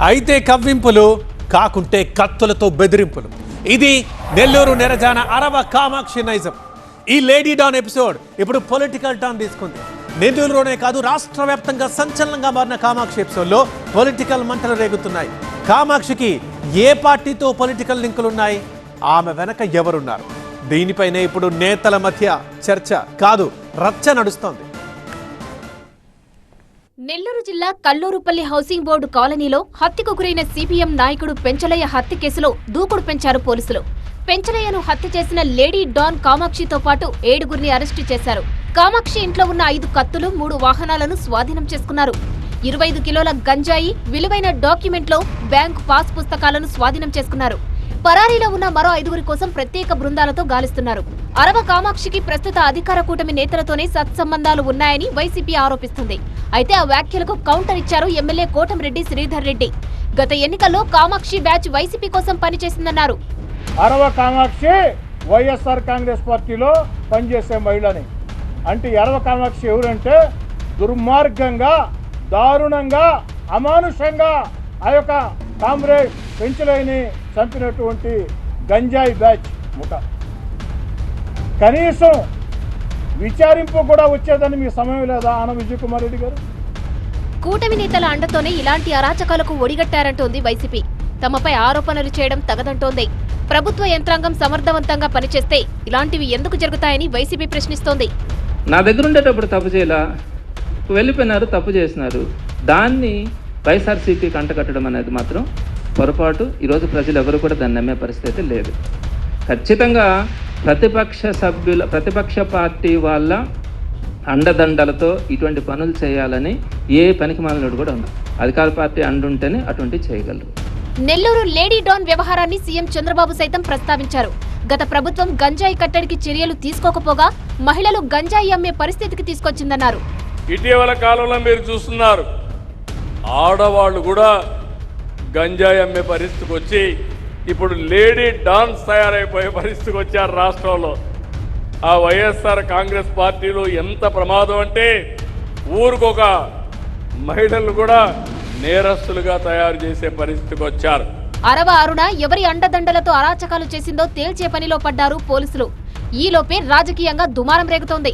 అయితే కవ్వింపులు కాకుంటే కత్తులతో బెదిరింపులు. ఇది నెల్లూరు నెరజాన అరవ కామాక్షి నైజం. ఈ లేడీ డాన్ ఎపిసోడ్ ఇప్పుడు పొలిటికల్ డాన్ తీసుకుంది. నెల్లూరులోనే కాదు రాష్ట్ర వ్యాప్తంగా సంచలనంగా మారిన కామాక్షి ఎపిసోడ్లో పొలిటికల్ మంటలు రేగుతున్నాయి. కామాక్షికి ఏ పార్టీతో పొలిటికల్ లింకులున్నాయి? ఆమె వెనక ఎవరున్నారు? దీనిపైనే ఇప్పుడు నేతల మధ్య చర్చ. కాదు రచ్చ నడుస్తోంది. నెల్లూరు జిల్లా కల్లూరుపల్లి హౌసింగ్ బోర్డు కాలనీలో హత్యకు గురైన సిపిఎం నాయకుడు పెంచలయ్య హత్య కేసులో దూకుడు పెంచారు పోలీసులు. పెంచలయ్యను హత్య చేసిన లేడీ డాన్ కామాక్షితో పాటు ఏడుగురిని అరెస్టు చేశారు. కామాక్షి ఇంట్లో ఉన్న ఐదు కత్తులు మూడు వాహనాలను స్వాధీనం చేసుకున్నారు. ఇరవై ఐదు కిలోల గంజాయి విలువైన డాక్యుమెంట్లో బ్యాంకు పాస్ పుస్తకాలను స్వాధీనం చేసుకున్నారు. పరారీలో ఉన్న మరో ఐదుగురి కోసం ప్రత్యేక బృందాలతో గాలిస్తున్నారు. అరవ కామాక్షికి ప్రస్తుత అధికార కూటమి నేతలతోనే సత్సంబంధాలు ఉన్నాయని వైసీపీ ఆరోపిస్తుంది. అయితే ఆ వ్యాఖ్యలకు కౌంటర్ ఇచ్చారు ఎమ్మెల్యే కోటంరెడ్డి శ్రీధర్ రెడ్డి. గత ఎన్నికల్లో కామాక్షి బ్యాచ్ వైసీపీ కోసం పనిచేసిందన్నారు. అరవ కామాక్షి వైఎస్ఆర్ కాంగ్రెస్ పార్టీలో పనిచేసే మహిళని. అంటే ఎరవ కామాక్షి ఎవరంటే దుర్మార్గంగా దారుణంగా అమానుషంగా ఆ యొక్క కామ్రేడ్ పెంచులైని చంపినటువంటి గంజాయి బ్యాచ్ ముఠ. కనీసం విచారింపు కూడా వచ్చేదని మీ సమయం లేదా ఆన విజయ్ కుమార్ రెడ్డి గారు? కూటమి నేతల అండతోనే ఇలాంటి అరాచకాలకు ఒడిగట్టారంటోంది వైసీపీ. తమపై ఆరోపణలు చేయడం తగదంటోంది. ప్రభుత్వ యంత్రాంగం సమర్థవంతంగా పనిచేస్తే ఇలాంటివి ఎందుకు జరుగుతాయని వైసీపీ ప్రశ్నిస్తోంది. నా దగ్గర ఉండేటప్పుడు తప్పు చేయలా? వెళ్ళిపోయినారు తప్పు చేసినారు. దాన్ని వైఎస్ఆర్సీపీ కంటకట్టడం అనేది మాత్రం పొరపాటు. ఈరోజు ప్రజలు ఎవరు కూడా దాన్ని నమ్మే పరిస్థితి లేదు. ఖచ్చితంగా ప్రతిపక్ష సభ్యుల ప్రతిపక్ష పార్టీ వాళ్ళ అండదండలతో ఇటువంటి పనులు చేయాలని ఏ పనికి మాలినోడు కూడా ఉండదు అధికార పార్టీ అండుంటేనే అటువంటి చేయగలరు. నెల్లూరు లేడీ డాన్ వ్యవహారాన్ని సీఎం చంద్రబాబు సైతం ప్రస్తావించారు. గత ప్రభుత్వం గంజాయి కట్టడికి చర్యలు తీసుకోకపోగా మహిళలు గంజాయి అమ్మే పరిస్థితికి తీసుకొచ్చిందన్నారు. ఇటీవల కాలంలో మీరు చూస్తున్నారు. ఆడవాళ్ళు కూడా గంజాయి అమ్మే పరిస్థితికి వచ్చి ఇప్పుడు లేడీ డాన్స్ తయారైపోయే పరిస్థితికి వచ్చారు రాష్ట్రంలో. ఆ వైఎస్ఆర్ కాంగ్రెస్ పార్టీలో ఎంత ప్రమాదం అంటే ఊరికొక మహిళలు కూడా నేరస్తులుగా తయారు చేసే పరిస్థితికి వచ్చారు. అరవ అరుణ ఎవరి అండదండలతో అరాచకాలు చేసిందో తేల్చే పనిలో పడ్డారు పోలీసులు. ఈలోపే రాజకీయంగా దుమారం రేగుతోంది.